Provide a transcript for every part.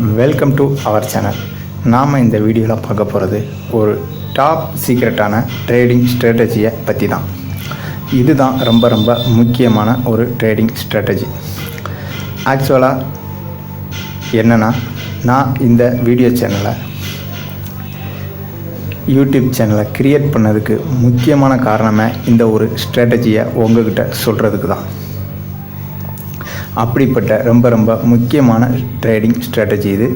Welcome to our channel நாம் இந்த வீடியோவில் பார்க்க போகிறது ஒரு டாப் சீக்ரெட்டான ட்ரேடிங் ஸ்ட்ராட்டஜியை பற்றி தான் இதுதான் ரொம்ப ரொம்ப முக்கியமான ஒரு ட்ரேடிங் ஸ்ட்ராட்டஜி ஆக்சுவலாக என்னென்னா நான் இந்த வீடியோ சேனலை யூடியூப் சேனலை க்ரியேட் பண்ணதுக்கு முக்கியமான காரணமே இந்த ஒரு ஸ்ட்ராட்டஜியை உங்ககிட்ட சொல்கிறதுக்கு தான் அப்படிப்பட்ட ரொம்ப ரொம்ப முக்கியமான ட்ரேடிங் ஸ்ட்ராட்டஜி இது.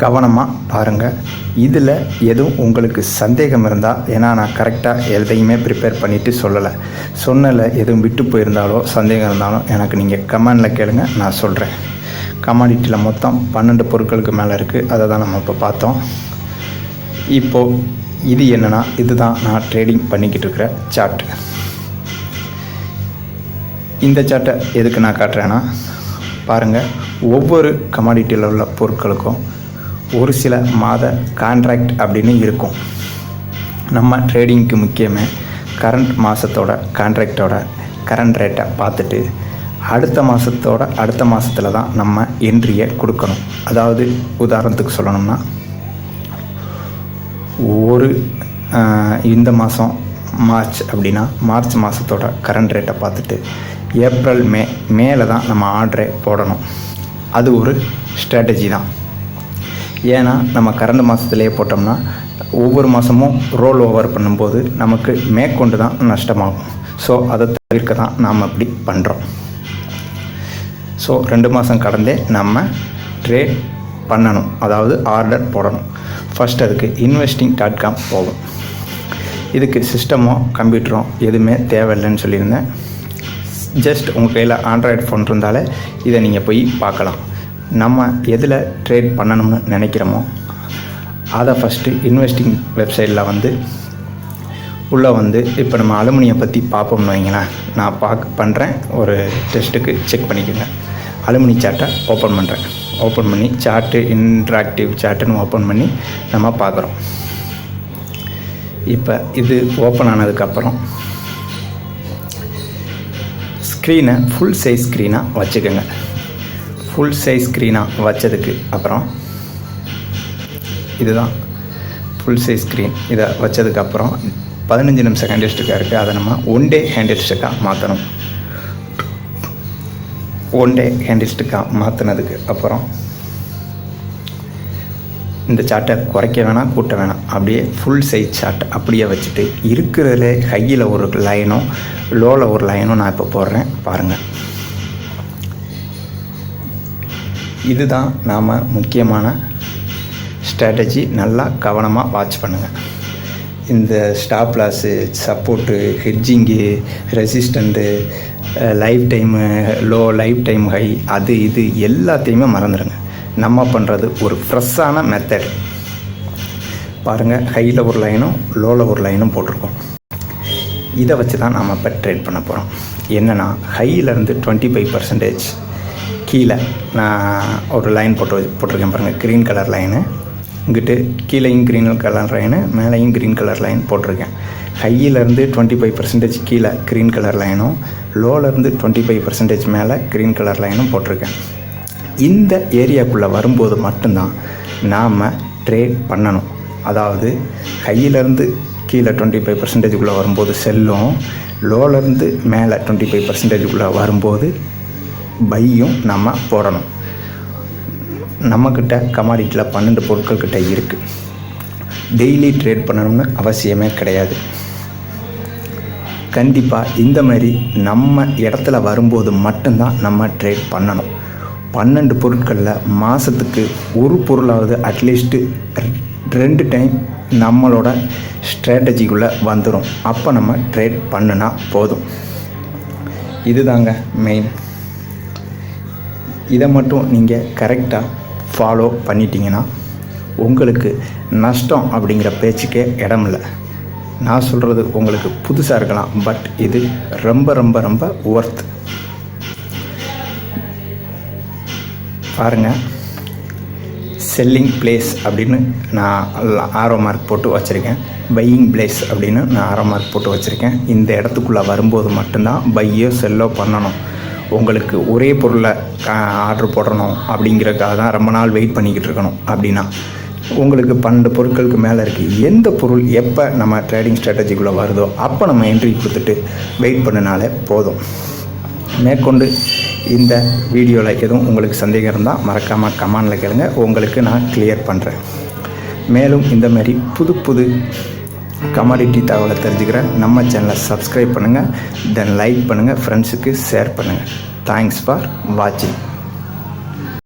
கவனமாக பாருங்கள் இதில் எதுவும் உங்களுக்கு சந்தேகம் இருந்தால் ஏன்னா நான் கரெக்டாக எதையுமே ப்ரிப்பேர் பண்ணிவிட்டு சொல்லலை. சொன்னல எதுவும் விட்டு போயிருந்தாலோ சந்தேகம் இருந்தாலும் எனக்கு நீங்கள் கமெண்டில் கேளுங்க நான் சொல்கிறேன் கமாடிட்டியில் மொத்தம் பன்னெண்டு பொருட்களுக்கு மேலே இருக்குது அதை தான் நம்ம இப்போ பார்த்தோம். இப்போது இது என்னென்னா இதுதான் நான் ட்ரேடிங் பண்ணிக்கிட்டு இருக்கிற சார்ட் இந்த சார்ட்டை எதுக்கு நான் காட்டுறேன்னா பாருங்கள் ஒவ்வொரு கமாடிட்டியில் உள்ள பொருட்களுக்கும் ஒரு சில மாத கான்ட்ராக்ட் அப்படின்னு இருக்கும். நம்ம ட்ரேடிங்க்கு முக்கியமே கரண்ட் மாதத்தோட கான்ட்ராக்டோட கரண்ட் ரேட்டை பார்த்துட்டு அடுத்த மாதத்தோட அடுத்த மாதத்தில் தான் நம்ம என்ட்ரியை கொடுக்கணும். அதாவது உதாரணத்துக்கு சொல்லணும்னா ஒரு இந்த மாதம் மார்ச் அப்படின்னா மார்ச் மாதத்தோட கரண்ட் ரேட்டை பார்த்துட்டு ஏப்ரல் மே மேலே தான் நம்ம ஆர்டரே போடணும். அது ஒரு ஸ்ட்ராட்டஜி தான். ஏன்னா நம்ம கரண்ட் மாதத்துலேயே போட்டோம்னா ஒவ்வொரு மாதமும் ரோல் ஓவர் பண்ணும்போது நமக்கு மேற்கொண்டு தான் நஷ்டமாகும். ஸோ அதை தவிர்க்க தான் நாம் அப்படி பண்ணுறோம் ஸோ ரெண்டு மாதம் கடந்தே நம்ம ட்ரேட் பண்ணணும். அதாவது ஆர்டர் போடணும். ஃபஸ்ட் அதுக்கு இன்வெஸ்டிங் டாட் காம் போகும் இதுக்கு சிஸ்டமோ கம்ப்யூட்டரோ எதுவுமே தேவையில்லைன்னு சொல்லியிருந்தேன். ஜஸ்ட் உங்கள் கையில் ஆண்ட்ராய்டு ஃபோன் இருந்தாலே இதை நீங்கள் போய் பார்க்கலாம். நம்ம எதில் ட்ரேட் பண்ணணும்னு நினைக்கிறோமோ அதை ஃபஸ்ட்டு இன்வெஸ்டிங் வெப்சைட்டில் வந்து உள்ளே வந்து இப்போ நம்ம அலுமினியை பற்றி பார்ப்போம்னு வைங்களேன். நான் பார்க்க பண்ணுறேன் ஒரு டெஸ்ட்டுக்கு செக் பண்ணிக்கோங்க. அலுமினி சார்ட்டை ஓப்பன் பண்ணுறேன் ஓப்பன் பண்ணி சார்ட்டு இன்ட்ராக்டிவ் சார்ட்டுன்னு ஓப்பன் பண்ணி நம்ம பார்க்குறோம். இப்போ இது ஓப்பன் ஆனதுக்கப்புறம் ஸ்க்ரீனை ஃபுல் சைஸ் ஸ்க்ரீனாக வச்சுக்கோங்க. ஃபுல் சைஸ் ஸ்க்ரீனாக வச்சதுக்கு அப்புறம் இதுதான். ஃபுல் சைஸ் ஸ்க்ரீன் இதை வச்சதுக்கப்புறம் பதினஞ்சு நிமிஷம் ஹேண்டில்ஸ்டிக்காக இருக்குது அதை நம்ம ஒன் டே ஹேண்டில்ஸ்டிக்காக மாற்றணும் ஒன் டே ஹேண்டில்ஸ்டிக்காக மாற்றினதுக்கு அப்புறம் இந்த சார்ட்டை குறைக்க வேணாம் கூட்ட வேணாம். அப்படியே ஃபுல் சைஸ் சார்ட் அப்படியே வச்சுட்டு இருக்கிறதுல ஹையில் ஒரு லைனும் லோவில் ஒரு லைனும் நான் இப்போ போடுறேன். பாருங்கள் இதுதான் நாம் முக்கியமான ஸ்ட்ராட்டஜி நல்லா கவனமாக வாட்ச் பண்ணுங்கள் இந்த stop loss support hedging resistant life time low life time high அது இது எல்லாத்தையுமே மறந்துடுங்க நம்ம பண்ணுறது ஒரு ஃப்ரெஷ்ஷான மெத்தட் பாருங்கள் ஹையில் ஒரு லைனும் லோவில் ஒரு லைனும் போட்டிருக்கோம். இதை வச்சு தான் நாம் இப்போ ட்ரேட் பண்ண போகிறோம் என்னென்னா ஹையிலேருந்து டுவெண்ட்டி ஃபைவ் பர்சன்டேஜ் கீழே நான் ஒரு லைன் போட்டு போட்டிருக்கேன் பாருங்கள் க்ரீன் கலர் லைனு இங்கிட்டு கீழேயும் க்ரீன் கலர் லைனு மேலேயும் க்ரீன் கலர் லைன் போட்டிருக்கேன். ஹையிலேருந்து டுவெண்ட்டி ஃபைவ் பர்சன்டேஜ் கீழே க்ரீன் கலர் லைனும் லோலேருந்து டுவெண்ட்டி ஃபைவ் பர்சன்டேஜ் மேலே க்ரீன் கலர் லைனும் போட்டிருக்கேன். இந்த ஏரியாக்குள்ளே வரும்போது மட்டும்தான் நாம் ட்ரேட் பண்ணணும். அதாவது ஹையிலேருந்து கீழே டுவெண்ட்டி ஃபைவ் பர்சன்டேஜுக்குள்ளே வரும்போது செல்லும் லோலேருந்து மேலே டுவெண்ட்டி ஃபைவ் பர்சன்டேஜுக்குள்ளே வரும்போது பையும் நம்ம போடணும். நம்மக்கிட்ட கமாடிட்டியில் பன்னெண்டு பொருட்கள் கிட்ட இருக்குது டெய்லி ட்ரேட் பண்ணணும்னு அவசியமே கிடையாது. கண்டிப்பாக இந்த மாதிரி நம்ம இடத்துல வரும்போது மட்டும்தான் நம்ம ட்ரேட் பண்ணணும். பன்னெண்டு பொருட்களில் மாதத்துக்கு ஒரு பொருளாவது அட்லீஸ்ட்டு ரெண்டு டைம் நம்மளோட ஸ்ட்ராட்டஜிக்குள்ளே வந்துடும் அப்போ நம்ம ட்ரேட் பண்ணுனா போதும். இதுதாங்க மெயின் இதை மட்டும் நீங்கள் கரெக்டாக ஃபாலோ பண்ணிட்டீங்கன்னா உங்களுக்கு நஷ்டம் அப்படிங்கிற பேச்சுக்கே இடம் இல்லை. நான் சொல்கிறது உங்களுக்கு புதுசாக இருக்கலாம் பட் இது ரொம்ப ரொம்ப ரொம்ப ஒர்த் பாருங்கள் செல்லிங் பிளேஸ் அப்படின்னு நான் ஆரோ மார்க் போட்டு வச்சுருக்கேன். பையிங் பிளேஸ் அப்படின்னு நான் ஆரோ மார்க் போட்டு வச்சுருக்கேன். இந்த இடத்துக்குள்ளே வரும்போது மட்டும்தான் பையோ செல்லோ பண்ணணும். உங்களுக்கு ஒரே பொருளை ஆர்டர் போடணும் அப்படிங்கிறதுக்காக தான் ரொம்ப நாள் வெயிட் பண்ணிக்கிட்டு இருக்கணும் அப்படின்னா. உங்களுக்கு பன்னெண்டு பொருட்களுக்கு மேலே இருக்குது எந்த பொருள் எப்போ நம்ம ட்ரேடிங் ஸ்ட்ராட்டஜிக்குள்ளே வருதோ அப்போ நம்ம என்ட்ரி கொடுத்துட்டு வெயிட் பண்ணினாலே போதும். மேற்கொண்டு இந்த வீடியோவில் எதுவும் உங்களுக்கு சந்தேகம் இருந்தால் மறக்காமல் கமெண்டில் கேளுங்க. உங்களுக்கு நான் கிளியர் பண்ணுறேன் மேலும் இந்த மாதிரி புது புது கமாடிட்டி தகவலை தெரிஞ்சுக்கிற நம்ம சேனலை சப்ஸ்கிரைப் பண்ணுங்கள் தென் லைக் பண்ணுங்கள் ஃப்ரெண்ட்ஸுக்கு ஷேர் பண்ணுங்கள் தேங்க்ஸ் ஃபார் வாட்சிங்